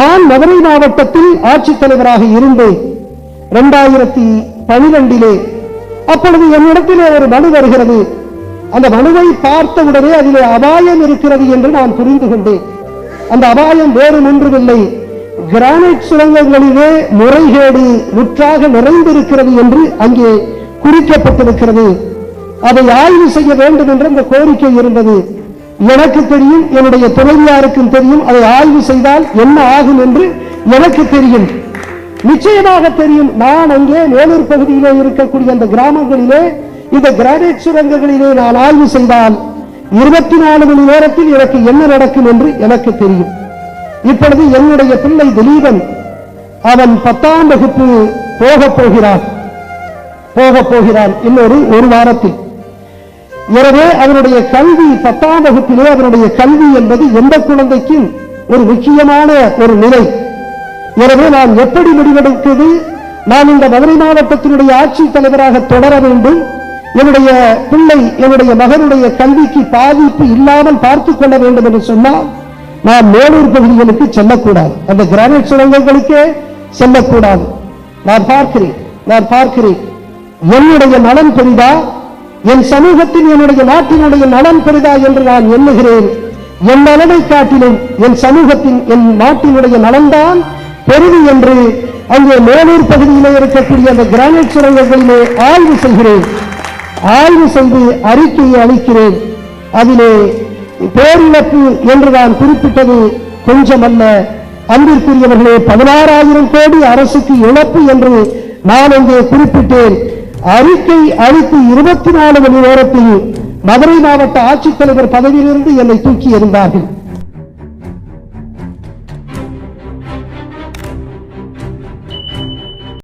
நான் மதுரை மாவட்டத்தில் ஆட்சித்தலைவராக இருந்தேன். இரண்டாயிரத்தி பனிரெண்டிலே. அப்பொழுது என்னிடத்திலே ஒரு மனு வருகிறது. அந்த மனுவை பார்த்தவுடனே அதிலே அபாயம் இருக்கிறது என்று நான் புரிந்து கொண்டேன். அந்த அபாயம் வேறு ஒன்றுமில்லை. கிரானைட் சுரங்கங்களிலே முறைகேடு முற்றாக நிறைந்திருக்கிறது என்று அங்கே குறிக்கப்பட்டிருக்கிறது. அதை ஆய்வு செய்ய வேண்டும் என்று அந்த கோரிக்கை இருந்தது. எனக்கு தெரியும் என்னுடைய துணைவியாருக்கும் தெரியும் அதை ஆய்வு செய்தால் என்ன ஆகும் என்று எனக்கு தெரியும். நிச்சயமாக தெரியும் நான் அங்கே வேலூர் பகுதியிலே இருக்கக்கூடிய அந்த கிராமங்களிலே இந்த கிரானைட் சுரங்கங்களிலே நான் ஆய்வு செய்தால் இருபத்தி நாலு மணி நேரத்தில் எனக்கு என்ன நடக்கும் என்று எனக்கு தெரியும். இப்பொழுது என்னுடைய பிள்ளை திலீபன் அவன் பத்தாம் வகுப்பு போகப் போகிறான். போகப் போகிறான். இன்னொரு ஒரு வாரத்தில். எனவே அவருடைய கல்வி பத்தாம் வகுப்பிலே அவருடைய கல்வி என்பது எந்த குழந்தைக்கும் ஒரு முக்கியமான ஒரு நிலை. எனவே நான் எப்படி முடிவெடுத்தது? நான் இந்த மதுரை மாவட்டத்தினுடைய ஆட்சி தலைவராக தொடர வேண்டும். என்னுடைய பிள்ளை என்னுடைய மகனுடைய கல்விக்கு பாதிப்பு இல்லாமல் பார்த்துக் கொள்ள வேண்டும் என்று சொன்னால் நான் மேலூர் பகுதிகளுக்கு செல்லக்கூடாது. அந்த கிரானைட் சுரங்கங்களுக்கே செல்லக்கூடாது. நான் பார்க்கிறேன் நான் பார்க்கிறேன். என்னுடைய நலன் பெரிதா? என் சமூகத்தின் என்னுடைய நாட்டினுடைய நலன் பெரிதா என்று நான் எண்ணுகிறேன். என் நலனை காட்டிலும் என் சமூகத்தின் என் நாட்டினுடைய நலன்தான் பெரிது என்று அங்கே மேலூர் பகுதியிலே இருக்கக்கூடிய அந்த கிரானைட் சுரங்கங்களிலே ஆய்வு செய்கிறேன். ஆய்வு செய்து அறிக்கையை அளிக்கிறேன். அதிலே பேரிழப்பு என்று நான் குறிப்பிட்டது கொஞ்சமல்ல. அன்பிற்குரியவர்களே பதினாறாயிரம் கோடி அரசுக்கு இழப்பு என்று நான் அங்கே குறிப்பிட்டேன். அறிக்கை அளித்து இருபத்தி நாலு மணி நேரத்தில் மதுரை மாவட்ட ஆட்சித்தலைவர் பதவியிலிருந்து என்னை தூக்கி எறிந்தார்கள்.